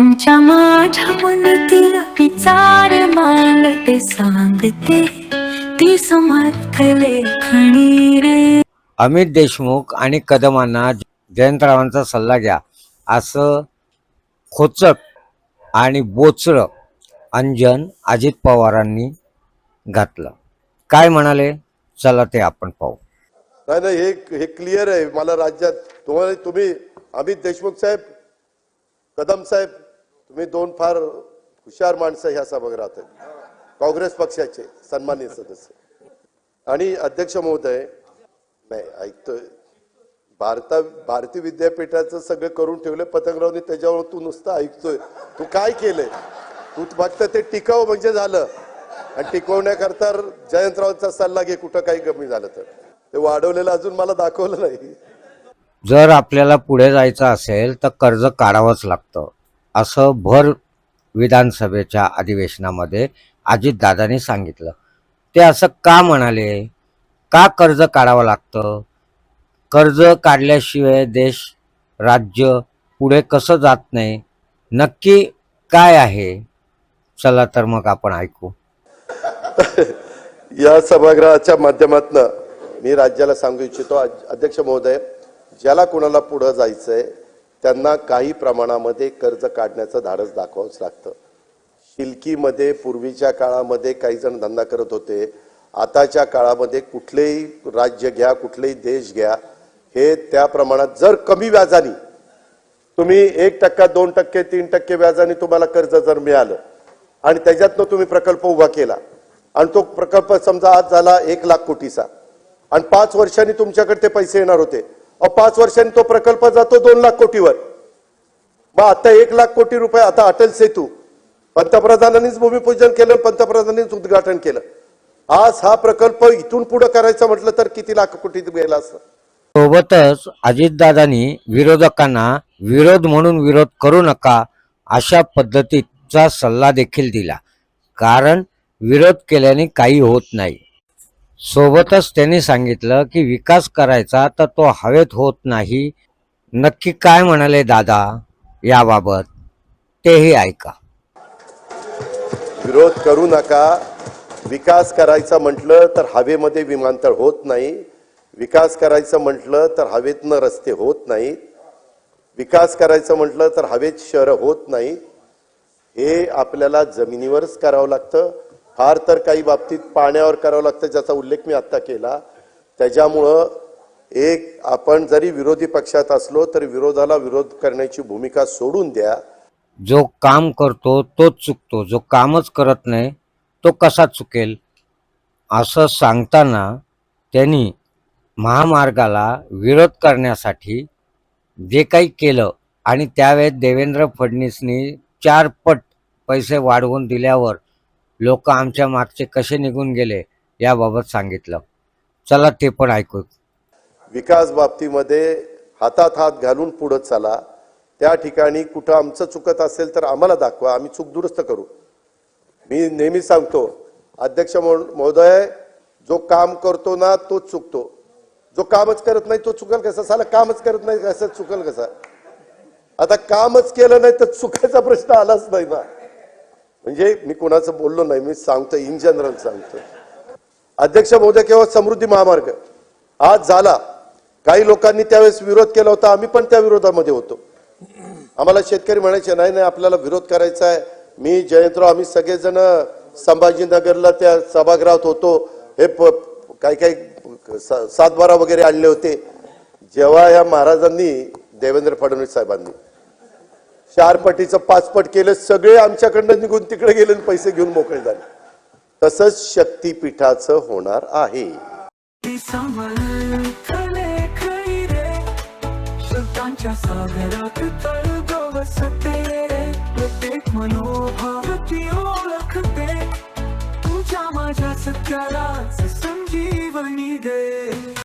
तुमच्या माझ्या मनातील विचार मांडते सांगते. ती समर्थ लेखणी रे. अमित देशमुख आणि कदमांना जयंतरावांचा सल्ला घ्या. असं खोचक आणि बोचरं अंजन अजित पवारांनी घातलं. काय म्हणाले? चला ते आपण पाहू. नाही नाही हे हे क्लिअर आहे. मला राज्यात तुम्हाला तुम्ही अमित देशमुख साहेब कदम साहेब तुम्ही दोन फार हुशार माणसं ह्या सभागृहात आहेत. काँग्रेस पक्षाचे सन्मान्य सदस्य. आणि अध्यक्ष महोदय नाही ऐकतोय. भारता भारतीय विद्यापीठाचं सगळं करून ठेवलं पतंगरावनी त्याच्यावर तू नुसतं ऐकतोय. तू काय केलंय? तू फक्त ते टिकाव म्हणजे झालं. आणि टिकवण्याकरता जयंतरावचा सल्ला घे कुठं काही कमी झालं तर. ते वाढवलेलं अजून मला दाखवलं नाही. जर आपल्याला पुढे जायचं असेल तर कर्ज काढावंच लागतं. असं भर विधानसभेच्या अधिवेशनामध्ये अजितदादांनी सांगितलं. ते असं का म्हणाले? का कर्ज काढावं लागतं? कर्ज काढल्याशिवाय देश राज्य पुढे कसं जात नाही? नक्की काय आहे? चला तर मग आपण ऐकू. या सभागृहाच्या माध्यमातून मी राज्याला सांगू इच्छितो अध्यक्ष महोदय ज्याला कोणाला पुढं जायचंय त्यांना काही प्रमाणामध्ये कर्ज काढण्याचं धाडस दाखवावंच लागतं. शिल्कीमध्ये पूर्वीच्या काळामध्ये काही जण धंदा करत होते. आताच्या काळामध्ये कुठलेही राज्य घ्या कुठलेही देश घ्या हे त्या प्रमाणात जर कमी व्याजाने तुम्ही एक टक्का दोन टक्के तीन टक्के व्याजाने तुम्हाला कर्ज जर मिळालं आणि त्याच्यातनं तुम्ही प्रकल्प उभा केला आणि तो प्रकल्प समजा आज झाला एक लाख कोटीचा आणि पाच वर्षांनी तुमच्याकडे ते पैसे येणार होते पाच वर्षांनी तो प्रकल्प जातो दोन लाख कोटीवर. मग आता एक लाख कोटी रुपये आता अटल सेतू. पंतप्रधानांनीच भूमिपूजन केलं पंतप्रधानांनीच उद्घाटन केलं. आज हा प्रकल्प इथून पुढे करायचा म्हटलं तर किती लाख कोटी गेला असतं सोबतच अजितदादांनी विरोधकांना विरोध म्हणून विरोध करू नका अशा पद्धतीचा सल्ला देखील दिला. कारण विरोध केल्याने काही होत नाही. सोबतच त्यांनी सांगितलं की विकास करायचा तर तो हवेत होत नाही. नक्की काय म्हणाले दादा याबाबत? तेही ऐका. विरोध करू नका. विकास करायचा म्हटलं तर हवेमध्ये विमानतळ होत नाही. विकास करायचं म्हटलं तर हवेतनं रस्ते होत नाहीत. विकास करायचं म्हटलं तर हवेत शहरं होत नाहीत. हे आपल्याला जमिनीवरच करावं लागतं. फार तर काही बाबतीत पाण्यावर करावं लागतं ज्याचा उल्लेख मी आत्ता केला. त्याच्यामुळं एक आपण जरी विरोधी पक्षात असलो तरी विरोधाला विरोध करण्याची भूमिका सोडून द्या. जो काम करतो तोच चुकतो. जो कामच करत नाही तो कसा चुकेल? असं सांगताना त्यांनी महामार्गाला विरोध करण्यासाठी जे काही केलं आणि त्यावेळेस देवेंद्र फडणवीसनी चारपट पैसे वाढवून दिल्यावर लोक आमच्या मागचे कसे निघून गेले याबाबत सांगितलं. चला ते पण ऐकू. विकास बाबतीमध्ये हातात हात घालून पुढं चला. त्या ठिकाणी कुठं आमचं चुकत असेल तर आम्हाला दाखवा. आम्ही चूक दुरुस्त करू. मी नेहमी सांगतो अध्यक्ष महोदय जो काम करतो ना तो चुकतो. जो कामच करत नाही तो चुकल कसा? साला कामच करत नाही कसं चुकल कसा? आता कामच केलं नाही तर चुकायचा प्रश्न आलाच नाही ना. म्हणजे मी कोणाचं बोललो नाही मी सांगतो इन जनरल सांगतो. अध्यक्ष महोदय केव्हा समृद्धी महामार्ग. आज झाला. काही लोकांनी त्यावेळेस विरोध केला होता आम्ही पण त्या विरोधामध्ये होतो. आम्हाला शेतकरी म्हणायचे नाही नाही आपल्याला विरोध करायचा आहे. मी जयंतराव आम्ही सगळेजण संभाजीनगरला त्या सभागृहात होतो. हे काही काही सातबारा वगैरे आणले होते. जेव्हा या महाराजांनी देवेंद्र फडणवीस साहेबांनी चार पटीचं पाचपट केलं सगळे आमच्याकडनं निघून तिकडे गेले पैसे घेऊन मोकळे झाले. तसंच शक्तीपीठाचं होणार आहे. माझ्या सत्याला संजीवनी दे.